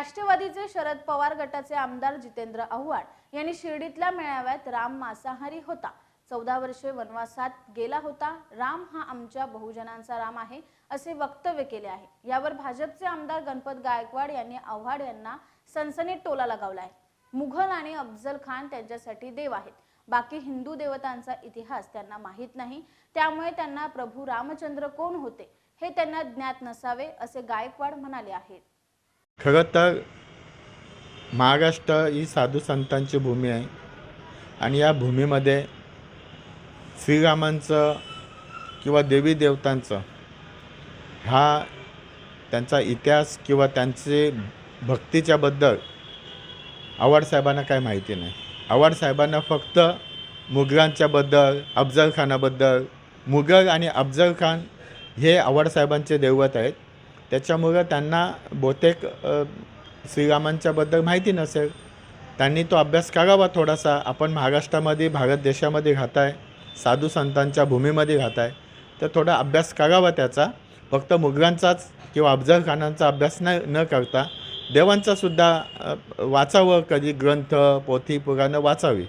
राष्ट्रवादीचे शरद पवार गटाचे आमदार जितेंद्र आव्हाड यांनी शिर्डीतल्या मेळाव्यात राम मांसाहारी होता. चौदा वर्षे वनवासात गेला होता. राम हा आमच्या बहुजनांचा राम आहे असे वक्तव्य केले आहे. यावर भाजपचे आमदार गणपत गायकवाड यांनी आव्हाड यांना सनसनीत टोला लगावला आहे. मुघल आणि अफजल खान त्यांच्यासाठी देव आहेत. बाकी हिंदू देवतांचा इतिहास त्यांना माहीत नाही. त्यामुळे त्यांना प्रभू रामचंद्र कोण होते हे त्यांना ज्ञात नसावे असे गायकवाड म्हणाले आहेत. खरं तर महाराष्ट्र ही साधू संतांची भूमी आहे. आणि या भूमीमध्ये श्रीरामांचं किंवा देवी देवतांचं हा त्यांचा इतिहास किंवा त्यांचे भक्तीच्याबद्दल आवाडसाहेबांना काय माहिती नाही. आवाडसाहेबांना फक्त मुघलांच्याबद्दल अफजल खानाबद्दल मुघल आणि अफजल खान हे आवाडसाहेबांचे दैवत आहेत. त्याच्यामुळं त्यांना बहुतेक श्रीरामांच्याबद्दल माहिती नसेल. त्यांनी तो अभ्यास करावा थोडासा. आपण महाराष्ट्रामध्ये भारत देशामध्ये राहत आहे साधू संतांच्या भूमीमध्ये राहत आहे तर थोडा अभ्यास करावा त्याचा. फक्त मुघलांचाच किंवा अफजल खानांचा अभ्यास न न करता देवांचासुद्धा वाचावं. कधी ग्रंथ पोथी पुराणं वाचावी.